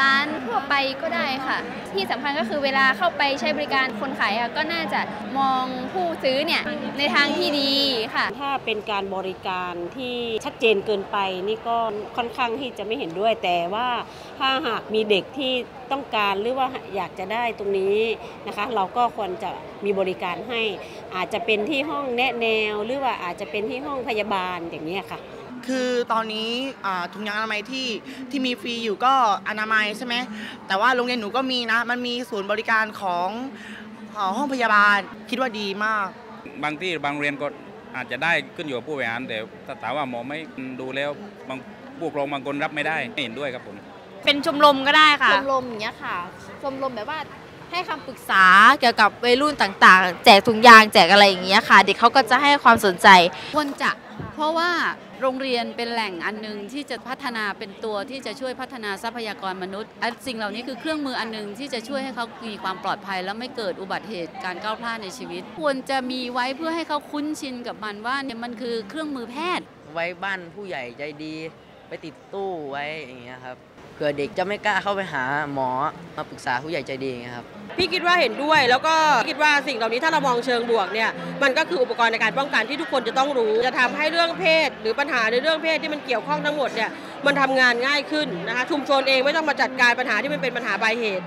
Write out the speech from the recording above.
ร้านทั่วไปก็ได้ค่ะ ที่สำคัญก็คือเวลาเข้าไปใช้บริการคนขายอะก็น่าจะมองผู้ซื้อเนี่ยในทางที่ดีค่ะ ถ้าเป็นการบริการที่ชัดเจนเกินไปนี่ก็ค่อนข้างที่จะไม่เห็นด้วย แต่ว่าถ้าหากมีเด็กที่ต้องการหรือว่าอยากจะได้ตรงนี้นะคะ เราก็ควรจะมีบริการให้ อาจจะเป็นที่ห้องแนะแนว หรือว่าอาจจะเป็นที่ห้องพยาบาลอย่างนี้ค่ะ คือตอนนี้อ่าถุงยางอนามัยที่ที่มีฟรีอยู่ก็อนามัยใช่ไหมแต่ว่าโรงเรียนหนูก็มีนะ มันมีศูนย์บริการของอ่าห้องพยาบาลคิดว่าดีมาก บางที่บางเรียนก็อาจจะได้ขึ้นอยู่กับผู้บริหารแต่ถ้าถามว่าหมอไม่ดูแล้วบางผู้ปกครองบางคนรับไม่ได้ไม่เห็นด้วยครับผมเป็นชมรมก็ได้ค่ะชมรมอย่างเงี้ยค่ะชมรมแบบว่าให้คำปรึกษาเกี่ยวกับวัยรุ่นต่างๆ แจกถุงยางแจกอะไรอย่างเงี้ยค่ะ เด็กเขาก็จะให้ความสนใจควรจะ เพราะว่าโรงเรียนเป็นแหล่งอันหนึ่งที่จะพัฒนาเป็นตัวที่จะช่วยพัฒนาทรัพยากรมนุษย์สิ่งเหล่านี้คือเครื่องมืออันหนึงที่จะช่วยให้เขามีความปลอดภัย และไม่เกิดอุบัติเหตุการก้าวพลาดในชีวิต ควรจะมีไว้เพื่อให้เขาคุ้นชินกับมันว่าเนี่ยมันคือเครื่องมือแพทย์ ไว้บ้านผู้ใหญ่ใจดี ไปติดตู้ไว้อย่างเงี้ยครับ ผื่อเด็กจะไม่กล้าเข้าไปหาหมอมาปรึกษาผู้ใหญ่ใจดีอย่างครับพี่คิดว่าเห็นด้วยแล้วก็คิดว่าสิ่งเหล่านี้ถ้าเรามองเชิงบวกเนี่ยมันก็คืออุปกรณ์ในการป้องกันที่ทุกคนจะต้องรู้ จะทำให้เรื่องเพศ หรือปัญหาในเรื่องเพศที่มันเกี่ยวข้องทั้งหมดเนี่ยมันทำงานง่ายขึ้นนะคะชุมชนเองไม่ต้องมาจัดการปัญหาที่มันเป็นปัญหาปลายเหตุ